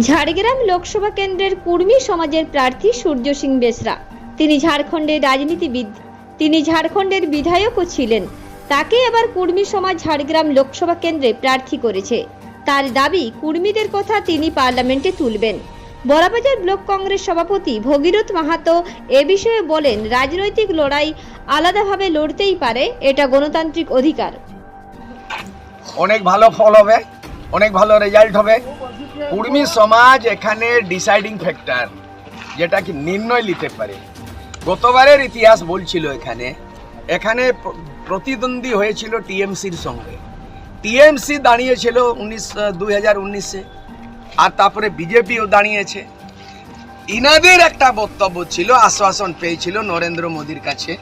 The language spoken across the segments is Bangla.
ঝাড়গ্রাম লোকসভা কেন্দ্রের কুর্মী সমাজের প্রার্থী সূর্য সিং বেসরা। তিনি ঝাড়খণ্ডের রাজনীতিবিদ। তিনি ঝাড়খণ্ডের বিধায়কও ছিলেন। তাকে এবার কুর্মী সমাজ ঝাড়গ্রাম লোকসভা কেন্দ্রে প্রার্থী করেছে। তার দাবি, কুর্মীদের কথা তিনি পার্লামেন্টে তুলবেন। বড়াবাজার ব্লক কংগ্রেস সভাপতি ভগীরথ মাহাতো এ বিষয়ে বলেন, রাজনৈতিক লড়াই আলাদাভাবে লড়তেই পারে, এটা গণতান্ত্রিক অধিকার। অনেক ভালো ফল হবে, অনেক ভালো রেজাল্ট হবে। কুর্মী সমাজ এখানে ডিসাইডিং ফ্যাক্টর যেটা কি নির্ণয় নিতে পারে। গতবারের ইতিহাস বলছিল এখানে এখানে প্রতিদ্বন্দ্বী হয়েছিল টিএমসির সঙ্গে। টিএমসি দাঁড়িয়েছিল উনিশ, দুই উনিশে, আর তারপরে বিজেপিও দাঁড়িয়েছে। ইনাদের একটা বক্তব্য ছিল, আশ্বাসন পেয়েছিল নরেন্দ্র মোদীর কাছে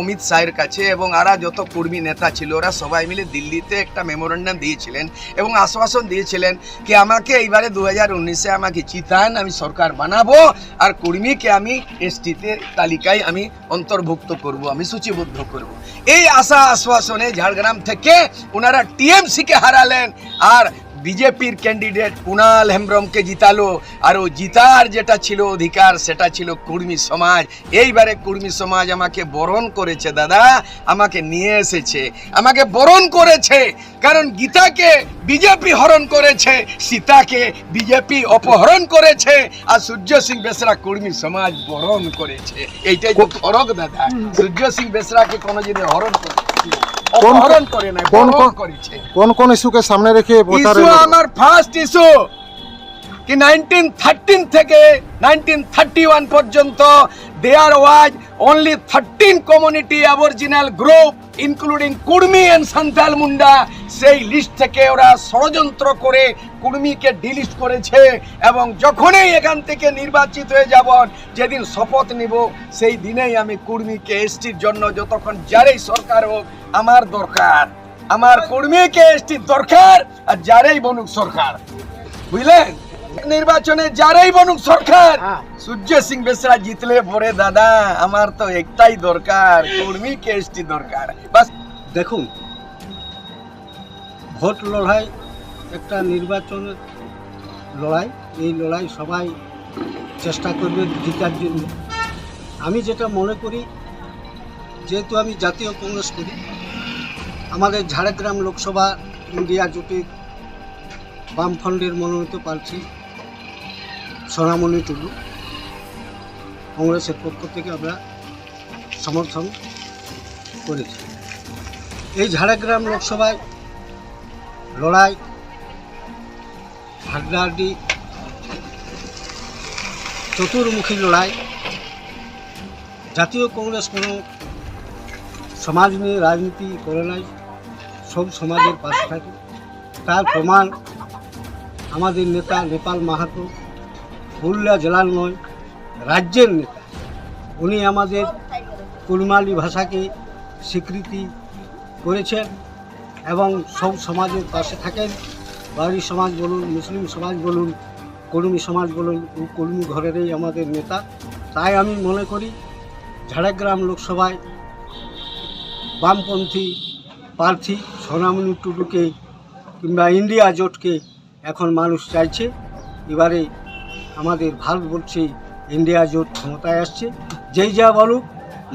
অমিত শাহের কাছে এবং আরা যত কর্মী নেতা ছিল, ওরা সবাই মিলে দিল্লিতে একটা মেমোরেন্ডাম দিয়েছিলেন এবং আশ্বাসন দিয়েছিলেন কি আমাকে এইবারে দু হাজার উনিশে আমাকে চিতান, আমি সরকার বানাবো আর কর্মীকে আমি এসটিতে তালিকায় আমি অন্তর্ভুক্ত করব, আমি সূচিবদ্ধ করব। এই আশা আশ্বাসনে ঝাড়গ্রাম থেকে ওনারা টিএমসিকে হারালেন আর বিজেপির ক্যান্ডিডেট কুণাল হেমব্রমকে জিতালো আর ও জিতার যেটা ছিল অধিকার সেটা ছিল কুর্মী সমাজ। এইবারে কুর্মী সমাজ আমাকে বরণ করেছে দাদা। আমাকে নিয়ে এসেছে। আমাকে বরণ করেছে কারণ গীতাকে বিজেপি হরণ করেছে সীতাকে বিজেপি অপহরণ করেছে আর সূর্য সিং বেসরা কুর্মী সমাজ বরণ করেছে। এইটাই তো ফরক দাদা। সূর্য সিং বেসরাকে কোনো যদি হরণ করে অপহরণ করে না কোন কোন- করেছে। কোন কোন ইস্যুকে সামনে রেখে ইস্যু আমার ফার্স্ট ইস্যু কি নাইনটিন থার্টিন থেকে নাইনটিন থার্টি ওয়ান পর্যন্ত there was only thirteen community original group including Kurmi and Santal Munda সেই লিস্ট থেকে ওরা ষড়যন্ত্র করে কুর্মিকে ডিলিস্ট করেছে এবং যখনই এখান থেকে নির্বাচিত হয়ে যাব, যেদিন শপথ নিব, সেই দিনেই আমি কুর্মিকে এসটির জন্য যতক্ষণ যারেই সরকার হোক, আমার দরকার। আমার কর্মীকে এসটি দরকার আর যারাই বনুক সরকার। বুঝলেন? নির্বাচনে যারাই বনুক সরকার সূর্য সিং বেসরা জিতলে পরে দাদা আমার তো একটাই দরকার কর্মীকে এসটি দরকার। বাস দেখুন ভোট লড়াই একটা নির্বাচন লড়াই এই লড়াই সবাই চেষ্টা করবে জিতার জন্য। আমি যেটা মনে করি যেহেতু আমি জাতীয় কংগ্রেস করি আমাদের ঝাড়গ্রাম লোকসভা ইন্ডিয়া জোটের বামফ্রন্টের মনোনীত প্রার্থী সোনামণি টুডু, কংগ্রেসের পক্ষ থেকে আমরা সমর্থন করেছি। এই ঝাড়গ্রাম লোকসভায় লড়াই, হাড্ডাহাড্ডি, চতুর্মুখী লড়াই, জাতীয় কংগ্রেস কোনো সমাজ নিয়ে রাজনীতি করে নাই, সব সমাজের পাশে থাকে। তার প্রমাণ আমাদের নেতা নেপাল মাহাতো পুরুলিয়া জেলার নয়, রাজ্যের নেতা। উনি আমাদের কুলমালি ভাষাকে স্বীকৃতি করেছেন এবং সব সমাজের পাশে থাকেন। বাড়ি সমাজ বলুন, মুসলিম সমাজ বলুন, কর্মী সমাজ বলুন, ও কর্মী ঘরেরই আমাদের নেতা। তাই আমি মনে করি, ঝাড়গ্রাম লোকসভায় বামপন্থী প্রার্থী সোনামণি টুডুকে কিংবা ইন্ডিয়া জোটকে এখন মানুষ চাইছে। এবারে আমাদের ভারতবর্ষে ইন্ডিয়া জোট ক্ষমতায় আসছে। যেই যা বলুক,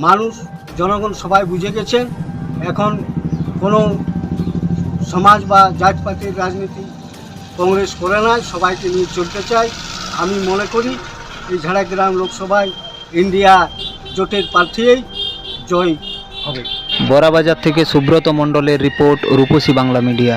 মানুষ, জনগণ সবাই বুঝে গেছেন, এখন কোনো সমাজ বা জাতপাতির রাজনীতি কংগ্রেস করে না সবাইকে নিয়ে চলতে চায়। আমি মনে করি, এই ঝাড়গ্রাম লোকসভায় ইন্ডিয়া জোটের প্রার্থীই জয় হবে। বড়াবাজার থেকে সুব্রত মণ্ডলের রিপোর্ট, রূপসী বাংলা মিডিয়া।